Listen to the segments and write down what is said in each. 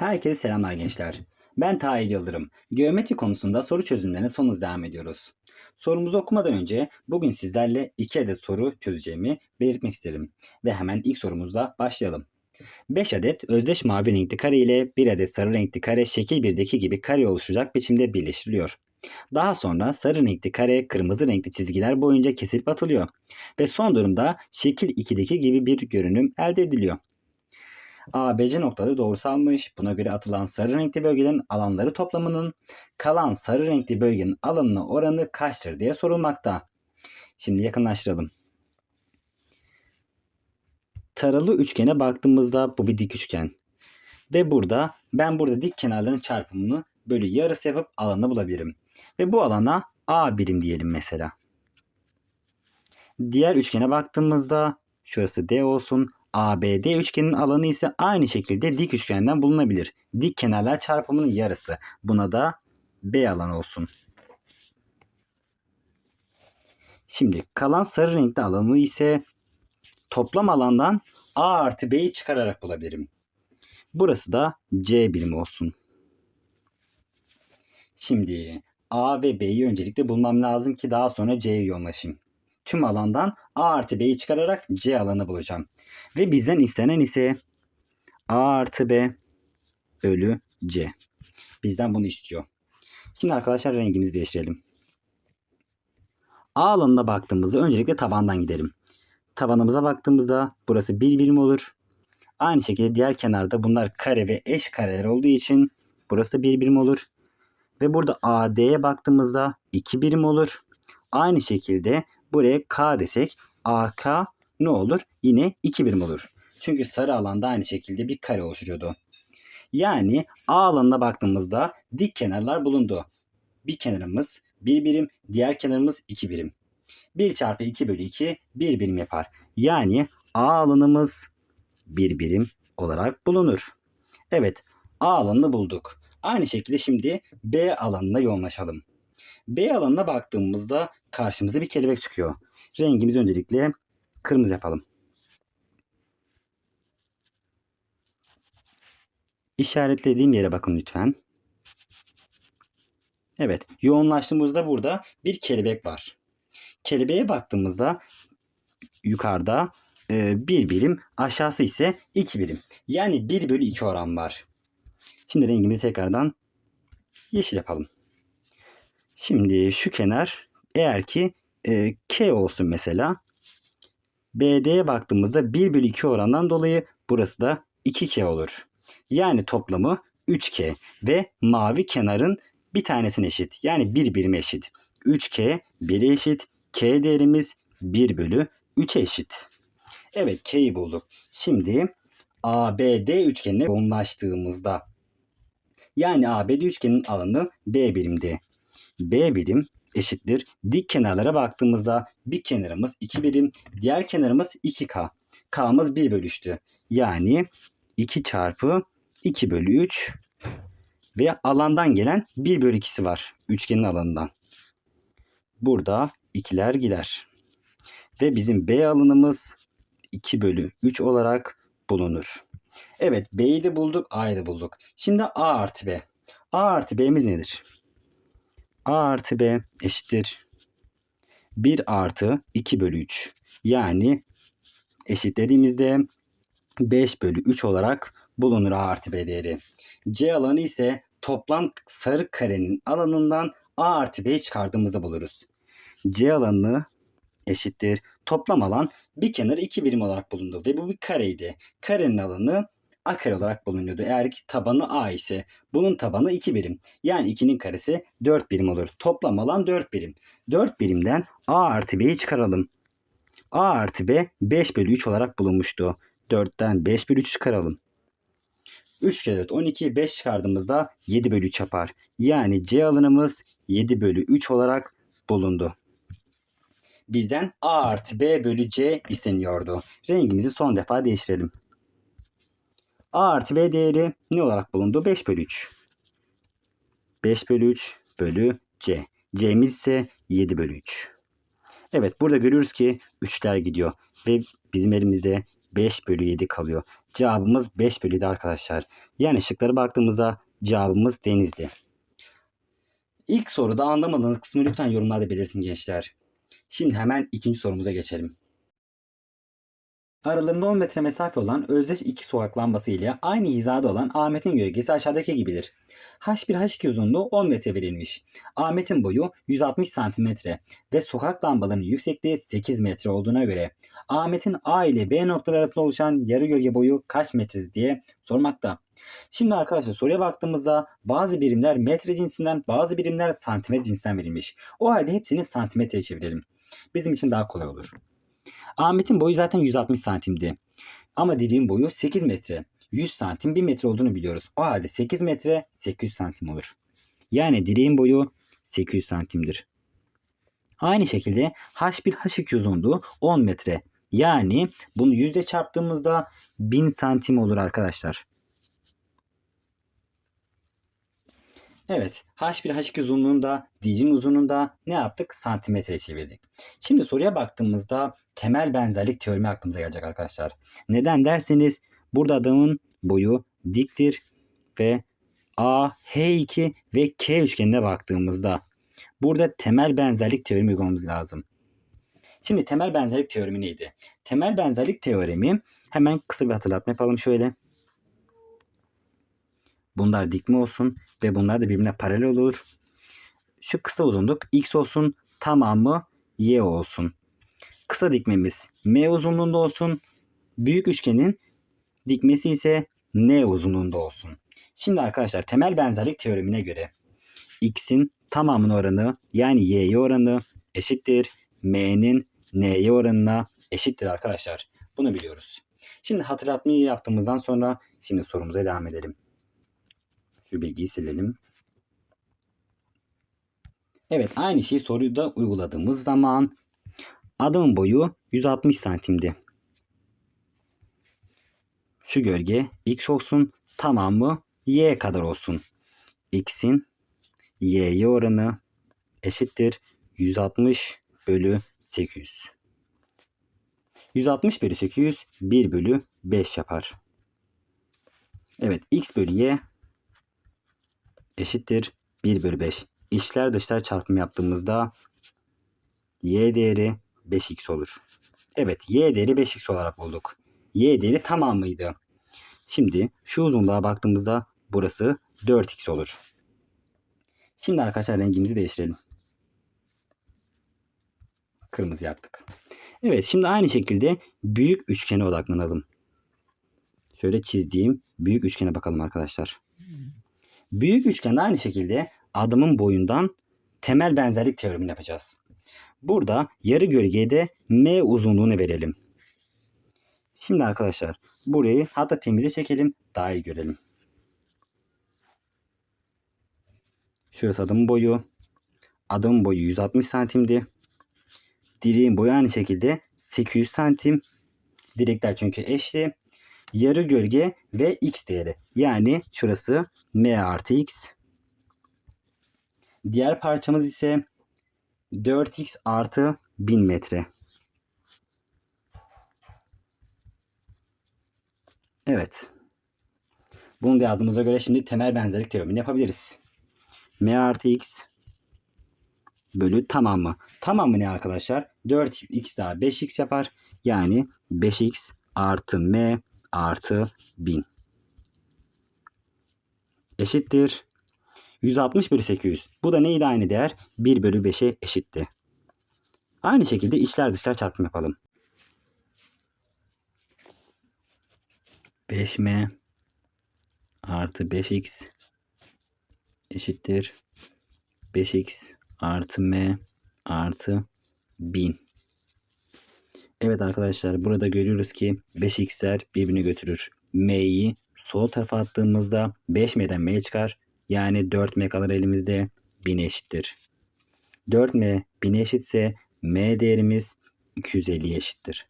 Herkese selamlar gençler. Ben Tahir Yıldırım. Geometri konusunda soru çözümlerine son hız devam ediyoruz. Sorumuzu okumadan önce bugün sizlerle iki adet soru çözeceğimi belirtmek isterim. Ve hemen ilk sorumuzla başlayalım. 5 adet özdeş mavi renkli kare ile 1 adet sarı renkli kare şekil 1'deki gibi kare oluşacak biçimde birleştiriliyor. Daha sonra sarı renkli kare kırmızı renkli çizgiler boyunca kesilip atılıyor. Ve son durumda şekil 2'deki gibi bir görünüm elde ediliyor. ABC noktaları doğrusalmış. Buna göre atılan sarı renkli bölgelerin alanları toplamının kalan sarı renkli bölgenin alanına oranı kaçtır diye sorulmakta. Şimdi yakınlaştıralım. Taralı üçgene baktığımızda bu bir dik üçgen. Ve burada ben burada dik kenarların çarpımını böyle yarısı yapıp alanı bulabilirim. Ve bu alana A birim diyelim mesela. Diğer üçgene baktığımızda şurası D olsun. ABD üçgenin alanı ise aynı şekilde dik üçgenden bulunabilir. Dik kenarlar çarpımının yarısı. Buna da B alanı olsun. Şimdi kalan sarı renkli alanı ise toplam alandan A artı B'yi çıkararak bulabilirim. Burası da C birimi olsun. Şimdi A ve B'yi öncelikle bulmam lazım ki daha sonra C'ye yoğunlaşayım. Tüm alandan A artı B'yi çıkararak C alanı bulacağım. Ve bizden istenen ise A artı B bölü C. Bizden bunu istiyor. Şimdi arkadaşlar rengimizi değiştirelim. A alanına baktığımızda öncelikle tabandan gidelim. Tabanımıza baktığımızda burası bir birim olur. Aynı şekilde diğer kenarda bunlar kare ve eş kareler olduğu için burası bir birim olur. Ve burada AD'ye baktığımızda 2 birim olur. Aynı şekilde buraya K desek AK ne olur? Yine 2 birim olur. Çünkü sarı alanda aynı şekilde bir kare oluşturuyordu. Yani A alanına baktığımızda dik kenarlar bulundu. Bir kenarımız 1 birim, diğer kenarımız 2 birim. 1 çarpı 2 bölü 2 1 birim yapar. Yani A alanımız 1 birim olarak bulunur. Evet A alanını bulduk. Aynı şekilde şimdi B alanına yoğunlaşalım. B alanına baktığımızda karşımıza bir kelebek çıkıyor. Rengimizi öncelikle kırmızı yapalım. İşaretlediğim yere bakın lütfen. Evet, yoğunlaştığımızda burada bir kelebek var. Kelebeğe baktığımızda yukarıda e, bir birim, aşağısı ise iki birim. Yani 1 bölü 2 oran var. Şimdi rengimizi tekrardan yeşil yapalım. Şimdi şu kenar eğer ki e, K olsun mesela. BD'ye baktığımızda 1 bölü 2 orandan dolayı burası da 2K olur. Yani toplamı 3K ve mavi kenarın bir tanesine eşit. Yani 1 birim eşit. 3K 1'e eşit. K değerimiz 1 bölü 3'e eşit. Evet K'yi bulduk. Şimdi ABD üçgenine yoğunlaştığımızda yani ABD üçgenin alanı B birimdi. B birim eşittir. Dik kenarlara baktığımızda bir kenarımız 2 birim, diğer kenarımız 2K. K'mız 1 bölü 3'tü. Yani 2 çarpı 2 bölü 3 ve alandan gelen 1 bölü 2'si var. Üçgenin alanından. Burada ikiler gider. Ve bizim B alanımız 2 bölü 3 olarak bulunur. Evet B'yi de bulduk A'yı da bulduk. Şimdi A artı B. A artı B'miz nedir? A artı B eşittir. 1 artı 2 bölü 3. Yani eşitlediğimizde 5 bölü 3 olarak bulunur A artı B değeri. C alanı ise toplam sarı karenin alanından A artı B'yi çıkardığımızda buluruz. C alanı eşittir. Toplam alan bir kenarı 2 birim olarak bulundu ve bu bir kareydi. Karenin alanı a kare olarak bulunuyordu. Eğer ki tabanı a ise bunun tabanı 2 birim. Yani 2'nin karesi 4 birim olur. Toplam alan 4 birim. 4 birimden a artı b'yi çıkaralım. a artı b 5 bölü 3 olarak bulunmuştu. 4'ten 5 bölü 3 çıkaralım. 3 kere 4 12 5 çıkardığımızda 7 bölü 3 yapar. Yani C alanımız 7 bölü 3 olarak bulundu. Bizden A artı B bölü C isteniyordu. Rengimizi son defa değiştirelim. A artı B değeri ne olarak bulundu? 5 bölü 3. 5 bölü 3 bölü C. C'miz ise 7 bölü 3. Evet burada görüyoruz ki 3'ler gidiyor. Ve bizim elimizde 5 bölü 7 kalıyor. Cevabımız 5 bölü 7 arkadaşlar. Yani şıklara baktığımızda cevabımız Denizli. İlk soruda anlamadığınız kısmı lütfen yorumlarda belirtin gençler. Şimdi hemen ikinci sorumuza geçelim. Aralarında 10 metre mesafe olan özdeş iki sokak lambası ile aynı hizada olan Ahmet'in gölgesi aşağıdaki gibidir. H1 H2 uzunluğu 10 metre verilmiş. Ahmet'in boyu 160 santimetre ve sokak lambalarının yüksekliği 8 metre olduğuna göre Ahmet'in A ile B noktaları arasında oluşan yarı gölge boyu kaç metredir diye sormakta. Şimdi arkadaşlar soruya baktığımızda bazı birimler metre cinsinden bazı birimler santimetre cinsinden verilmiş. O halde hepsini santimetreye çevirelim. Bizim için daha kolay olur. Ahmet'in boyu zaten 160 santimdi. Ama direğin boyu 8 metre. 100 santim 1 metre olduğunu biliyoruz. O halde 8 metre 800 santim olur. Yani direğin boyu 800 santimdir. Aynı şekilde H1 H2 uzunluğu 10 metre. Yani bunu yüzde çarptığımızda 1000 santim olur arkadaşlar. Evet. H1 H2 uzunluğunda, direğin uzunluğunda ne yaptık? Santimetre çevirdik. Şimdi soruya baktığımızda temel benzerlik teoremi aklımıza gelecek arkadaşlar. Neden derseniz burada adamın boyu diktir ve A, H2 ve K üçgenine baktığımızda burada temel benzerlik teoremi uygulamamız lazım. Şimdi temel benzerlik teoremi neydi? Temel benzerlik teoremi hemen kısa bir hatırlatma yapalım şöyle. Bunlar dikme olsun ve bunlar da birbirine paralel olur. Şu kısa uzunluk x olsun tamamı y olsun. Kısa dikmemiz m uzunluğunda olsun. Büyük üçgenin dikmesi ise n uzunluğunda olsun. Şimdi arkadaşlar temel benzerlik teoremine göre x'in tamamının oranı yani y'ye oranı eşittir m'nin n'ye oranına eşittir arkadaşlar. Bunu biliyoruz. Şimdi hatırlatmayı yaptığımızdan sonra şimdi sorumuza devam edelim. Şu bilgiyi silelim. Evet aynı şeyi soruda uyguladığımız zaman adamın boyu 160 santimdi. Şu gölge x olsun tamamı y kadar olsun. x'in y'ye oranı eşittir 160 bölü 800. 160 bölü 800 1 bölü 5 yapar. Evet x bölü y eşittir 1 bölü 5. İçler dışlar çarpımı yaptığımızda y değeri 5x olur. Evet y değeri 5x olarak bulduk. Y değeri tamamıydı. Şimdi şu uzunluğa baktığımızda burası 4x olur. Şimdi arkadaşlar rengimizi değiştirelim. Kırmızı yaptık. Evet şimdi aynı şekilde büyük üçgene odaklanalım. Şöyle çizdiğim büyük üçgene bakalım arkadaşlar. Büyük üçgende aynı şekilde adamın boyundan temel benzerlik teoremini yapacağız. Burada yarı gölgeye de m uzunluğunu verelim. Şimdi arkadaşlar burayı hatta temize çekelim daha iyi görelim. Şurası adamın boyu. Adamın boyu 160 santimdi. Direğin boyu aynı şekilde 800 santim. Direkler çünkü eşli. Yarı gölge ve x değeri. Yani şurası m artı x. Diğer parçamız ise 4x artı 1000 metre. Evet. Bunu da yazdığımıza göre şimdi temel benzerlik teoremini yapabiliriz. m artı x bölü tamamı. Tamamı ne arkadaşlar? 4x daha 5x yapar. Yani 5x artı m artı 1000 eşittir 160 bölü 800. Bu da neydi aynı değer? 1 bölü 5'e eşitti. Aynı şekilde içler dışlar çarpım yapalım. 5m artı 5x eşittir 5x artı m artı 1000. Evet arkadaşlar burada görüyoruz ki 5x'ler birbirini götürür. m'yi sol tarafa attığımızda 5m'den m çıkar. Yani 4m kalır elimizde 1000 eşittir. 4m 1000 eşitse m değerimiz 250 eşittir.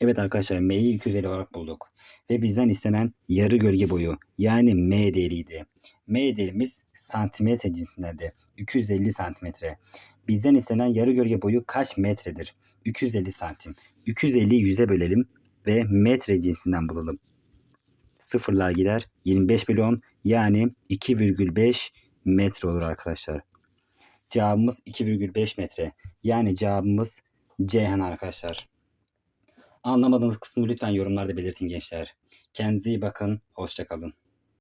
Evet arkadaşlar m'yi 250 olarak bulduk. Ve bizden istenen yarı gölge boyu yani m değeriydi. M değerimiz santimetre cinsindendi. 250 santimetre. Bizden istenen yarı gölge boyu kaç metredir? 250 santim. 250'yi 100'e bölelim. ve metre cinsinden bulalım. Sıfırlar gider. 25 bölü 10 yani 2,5 metre olur arkadaşlar. Cevabımız 2,5 metre. Yani cevabımız Ceyhan arkadaşlar. Anlamadığınız kısmı lütfen yorumlarda belirtin gençler. Kendinize iyi bakın. Hoşçakalın.